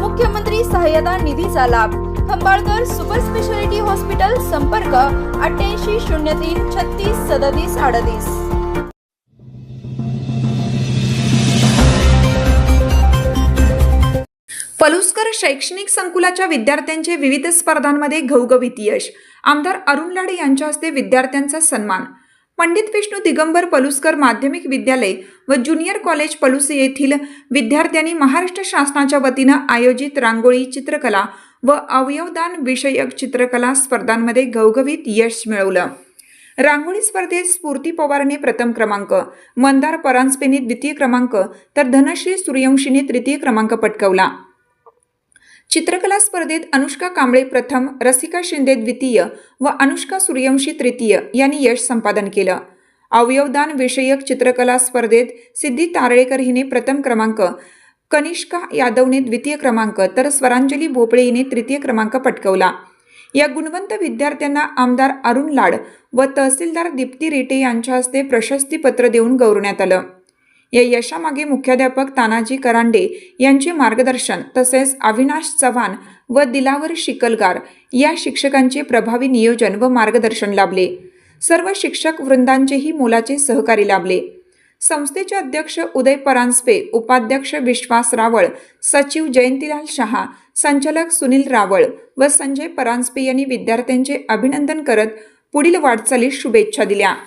मुख्यमंत्री सहाय्यता निधीचा लाभ. खंबाळकर सुपर स्पेशालिटी हॉस्पिटल संपर्क अठ्ठ्याऐंशी शून्य तीन छत्तीस सदतीस अडतीस. पलुस्कर शैक्षणिक संकुलाच्या विद्यार्थ्यांचे विविध स्पर्धांमध्ये घवघवीत यश. आमदार अरुण लाडे यांच्या हस्ते विद्यार्थ्यांचा सन्मान. पंडित विष्णू दिगंबर पलुस्कर माध्यमिक विद्यालय व ज्युनियर कॉलेज पलुस येथील विद्यार्थ्यांनी महाराष्ट्र शासनाच्या वतीनं आयोजित रांगोळी चित्रकला व अवयवदान विषयक चित्रकला स्पर्धांमध्ये घवघवीत यश मिळवलं. रांगोळी स्पर्धेत स्फूर्ती पवारने प्रथम क्रमांक मंदार परांजपेने द्वितीय क्रमांक तर धनश्री सूर्यवंशीने तृतीय क्रमांक पटकवला. चित्रकला स्पर्धेत अनुष्का कांबळे प्रथम रसिका शिंदे द्वितीय व अनुष्का सूर्यवंशी तृतीय यांनी यश संपादन केलं. अवयवदान विषयक चित्रकला स्पर्धेत सिद्धी तारळेकर हिने प्रथम क्रमांक कनिष्का यादवने द्वितीय क्रमांक तर स्वरांजली भोपळे हिने तृतीय क्रमांक पटकवला. या गुणवंत विद्यार्थ्यांना आमदार अरुण लाड व तहसीलदार दीप्ती रेटे यांच्या हस्ते प्रशस्तीपत्र देऊन गौरवण्यात आलं. या यशामागे मुख्याध्यापक तानाजी करांडे यांचे मार्गदर्शन तसेच अविनाश चव्हाण व दिलावर शिकलगार या शिक्षकांचे प्रभावी नियोजन व मार्गदर्शन लाभले. सर्व शिक्षक वृंदांचेही मोलाचे सहकारी लाभले. संस्थेचे अध्यक्ष उदय परांजपे उपाध्यक्ष विश्वास रावळ सचिव जयंतीलाल शहा संचालक सुनील रावळ व संजय परांजपे यांनी विद्यार्थ्यांचे अभिनंदन करत पुढील वाटचालीस शुभेच्छा दिल्या.